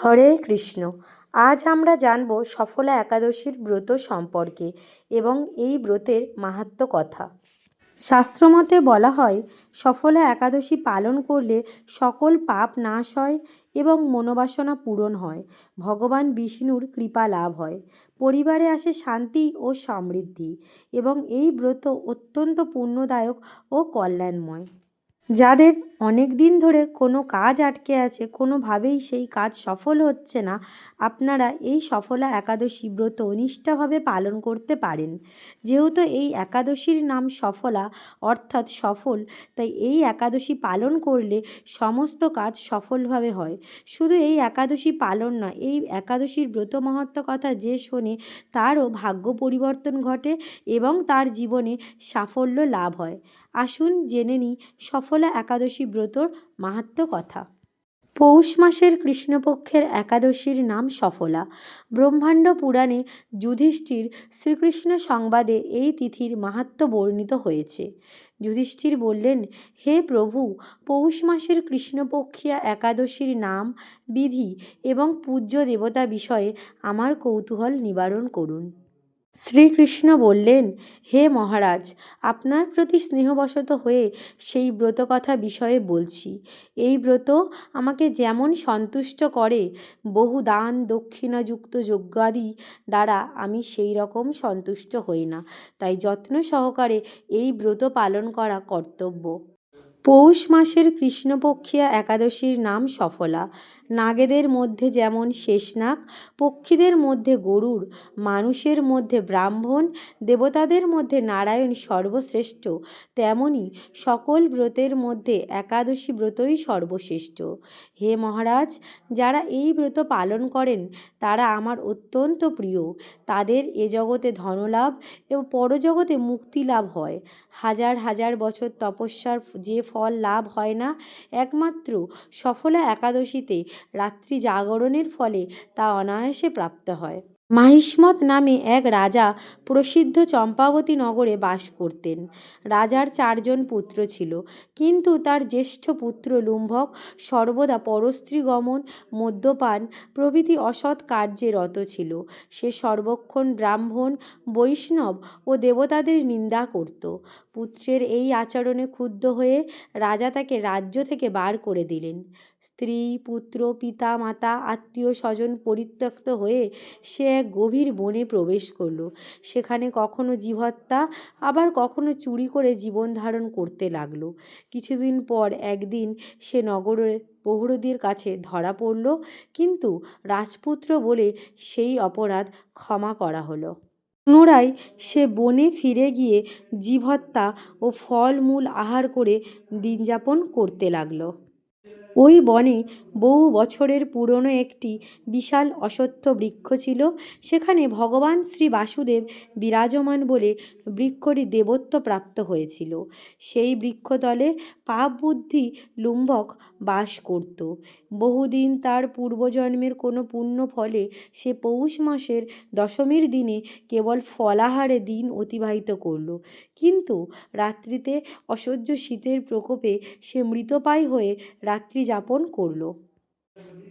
হরে কৃষ্ণ। আজ আমরা জানব সফলা একাদশীর ব্রত সম্পর্কে এবং এই ব্রতের মাহাত্ম কথা। শাস্ত্রমতে বলা হয়, সফলা একাদশী পালন করলে সকল পাপ নাশ হয় এবং মনোবাসনা পূরণ হয়। ভগবান বিষ্ণুর কৃপা লাভ হয়। পরিবারে আসে শান্তি ও সমৃদ্ধি এবং এই ব্রত অত্যন্ত পুণ্যদায়ক ও কল্যাণময়। যাদের অনেক দিন ধরে কোনো কাজ আটকে আছে, কোনোভাবেই সেই কাজ সফল হচ্ছে না, আপনারা এই সফলা একাদশী ব্রত নিষ্ঠাভাবে পালন করতে পারেন। যেহেতু এই একাদশীর নাম সফলা, অর্থাৎ সফল, তাই এই একাদশী পালন করলে সমস্ত কাজ সফলভাবে হয়। শুধু এই একাদশী পালন নয়, এই একাদশীর ব্রত মহত্ব কথা যে শোনে, তারও ভাগ্য পরিবর্তন ঘটে এবং তার জীবনে সাফল্য লাভ হয়। আসুন জেনে নিই, সফলা একাদশী ব্রতর মাহাত্ম্য কথা। পৌষ মাসের কৃষ্ণপক্ষের একাদশীর নাম সফলা। ব্রহ্মাণ্ড পুরাণে যুধিষ্ঠির শ্রীকৃষ্ণ সংবাদে এই তিথির মাহাত্ম্য বর্ণিত হয়েছে। যুধিষ্ঠির বললেন, হে প্রভু, পৌষ মাসের কৃষ্ণপক্ষিয়া একাদশীর নাম, বিধি এবং পূজ্য দেবতা বিষয়ে আমার কৌতূহল নিবারণ করুন। শ্রীকৃষ্ণ বললেন, হে মহারাজ, আপনার প্রতি স্নেহবশত হয়ে সেই ব্রতকথা বিষয়ে বলছি। এই ব্রত আমাকে যেমন সন্তুষ্ট করে, বহু দান, দক্ষিণাযুক্ত যজ্ঞাদি দ্বারা আমি সেই রকম সন্তুষ্ট হই না। তাই যত্ন সহকারে এই ব্রত পালন করা কর্তব্য। পৌষ মাসের কৃষ্ণপক্ষিয়া একাদশীর নাম সফলা। নাগেদের মধ্যে যেমন শেষনাগ, পক্ষীদের মধ্যে গরুড়, মানুষের মধ্যে ব্রাহ্মণ, দেবতাদের মধ্যে নারায়ণ সর্বশ্রেষ্ঠ, তেমনি সকল ব্রতের মধ্যে একাদশী ব্রতই সর্বশ্রেষ্ঠ। হে মহারাজ, যারা এই ব্রত পালন করেন, তারা আমার অত্যন্ত প্রিয়। তাদের এ জগতে ধনলাভ এবং পরজগতে মুক্তি লাভ হয়। হাজার হাজার বছর তপস্যার যে ফল লাভ হয় না, একমাত্র সফলা একাদশীতে রাত্রি জাগরণের ফলে তা অনায়াসে প্রাপ্ত হয়। মাহিষ্মত নামে এক রাজা প্রসিদ্ধ চম্পাবতী নগরে বাস করতেন। রাজার চারজন পুত্র ছিল, কিন্তু তার জ্যেষ্ঠ পুত্র লুম্ভক, সর্বদা পরস্ত্রী গমন মদ্যপান প্রভৃতি অসৎ কার্যে রত ছিল। সে সর্বক্ষণ ব্রাহ্মণ, বৈষ্ণব ও দেবতাদের নিন্দা করত। পুত্রের এই আচরণে ক্ষুব্ধ হয়ে রাজা তাকে রাজ্য থেকে বার করে দিলেন। স্ত্রী, পুত্র, পিতা, মাতা আত্মীয় স্বজন পরিত্যক্ত হয়ে সে এক গভীর বনে প্রবেশ করল। সেখানে কখনো জীবহত্যা, আবার কখনো চুরি করে জীবন ধারণ করতে লাগল। কিছুদিন পর একদিন সে নগরের প্রহরীদের কাছে ধরা পড়ল, কিন্তু রাজপুত্র বলে সেই অপরাধ ক্ষমা করা হলো। পুনরায় সে বনে ফিরে গিয়ে জীবহত্যা ও ফলমূল আহার করে দিনযাপন করতে লাগল। ওই বনে বহু বছরের পুরনো একটি বিশাল অশ্বত্থ বৃক্ষ ছিল। সেখানে ভগবান শ্রী বাসুদেব বিরাজমান বলে বৃক্ষটি দেবত্ব প্রাপ্ত হয়েছিল। সেই বৃক্ষতলে পাপ বুদ্ধি লুম্বক বাস করত। বহুদিন তার পূর্বজন্মের কোনো পুণ্য ফলে সে পৌষ মাসের দশমীর দিনে কেবল ফলাহারে দিন অতিবাহিত করল। কিন্তু রাত্রিতে অসহ্য শীতের প্রকোপে সে মৃতপ্রায় হয়ে রাত্রি যাপন করল।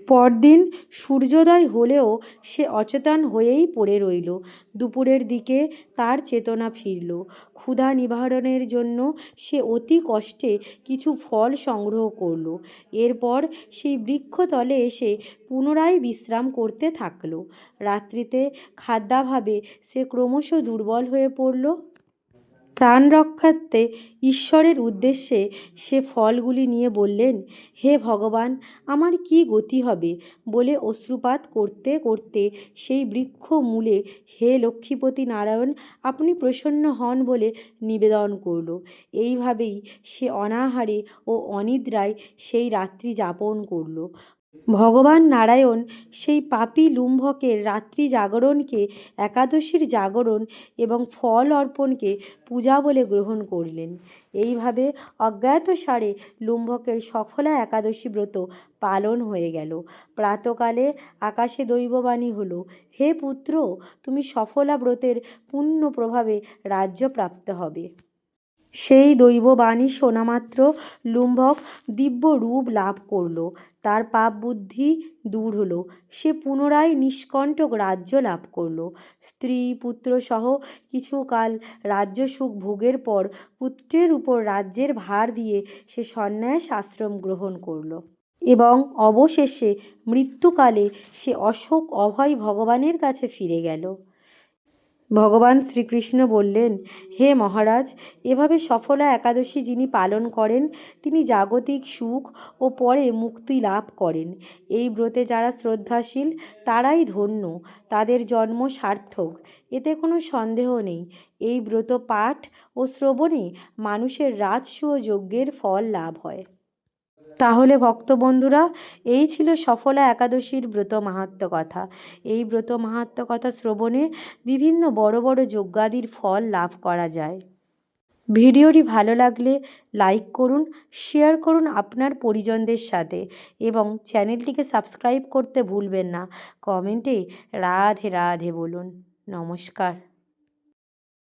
পরদিন সূর্যোদয় হলেও সে অচেতন হয়েই পড়ে রইল। দুপুরের দিকে তার চেতনা ফিরল। ক্ষুধা নিবারণের জন্য সে অতি কষ্টে কিছু ফল সংগ্রহ করল। এরপর সেই বৃক্ষতলে এসে পুনরায় বিশ্রাম করতে থাকল। রাত্রিতে খাদ্যাভাবে সে ক্রমশ দুর্বল হয়ে পড়ল। প্রাণ রক্ষার্থে ঈশ্বরের উদ্দেশ্যে সে ফলগুলি নিয়ে বললেন, হে ভগবান, আমার কী গতি হবে? বলে অশ্রুপাত করতে করতে সেই বৃক্ষ মূলে, হে লক্ষ্মীপতি নারায়ণ, আপনি প্রসন্ন হন বলে নিবেদন করল। এইভাবেই সে অনাহারে ও অনিদ্রায় সেই রাত্রি যাপন করল। ভগবান নারায়ণ সেই পাপী লুম্ভকের রাত্রি জাগরণকে, একাদশীর জাগরণ এবং ফল অর্পণকে পূজা বলে গ্রহণ করলেন। এইভাবে অজ্ঞাতসারে লুম্ভকের সফলা একাদশী ব্রত পালন হয়ে গেল। প্রাতকালে আকাশে দৈববাণী হলো, হে পুত্র, তুমি সফলা ব্রতের পুণ্য প্রভাবে রাজ্য প্রাপ্ত হবে। সেই দৈববাণী শোনামাত্র লুম্ভক দিব্য রূপ লাভ করল। তার পাপ বুদ্ধি দূর হলো। সে পুনরায় নিষ্কণ্টক রাজ্য লাভ করল। স্ত্রী, পুত্র সহ কিছুকাল রাজ্য সুখ ভোগের পর পুত্রের উপর রাজ্যের ভার দিয়ে সে সন্ন্যাস আশ্রম গ্রহণ করল। এবং অবশেষে মৃত্যুকালে সে অশোক অভয় ভগবানের কাছে ফিরে গেল। ভগবান শ্রীকৃষ্ণ বললেন, হে মহারাজ, এভাবে সফলা একাদশী যিনি পালন করেন, তিনি জাগতিক সুখ ও পরে মুক্তি লাভ করেন। এই ব্রতে যারা শ্রদ্ধাশীল, তারাই ধন্য, তাদের জন্ম সার্থক, এতে কোনো সন্দেহ নেই। এই ব্রত পাঠ ও শ্রবণে মানুষের রাজসূয় যজ্ঞের ফল লাভ হয়। তাহলে ভক্তবন্ধুরা, এই ছিল সফলা একাদশীর ব্রত মাহাত্ম্য কথা। এই ব্রত মাহাত্ম্য কথা শ্রবণে বিভিন্ন বড় বড় যজ্ঞাদির ফল লাভ করা যায়। ভিডিওটি ভালো লাগলে লাইক করুন, শেয়ার করুন আপনার পরিজনদের সাথে এবং চ্যানেলটিকে সাবস্ক্রাইব করতে ভুলবেন না। কমেন্টে রাধে রাধে বলুন। নমস্কার।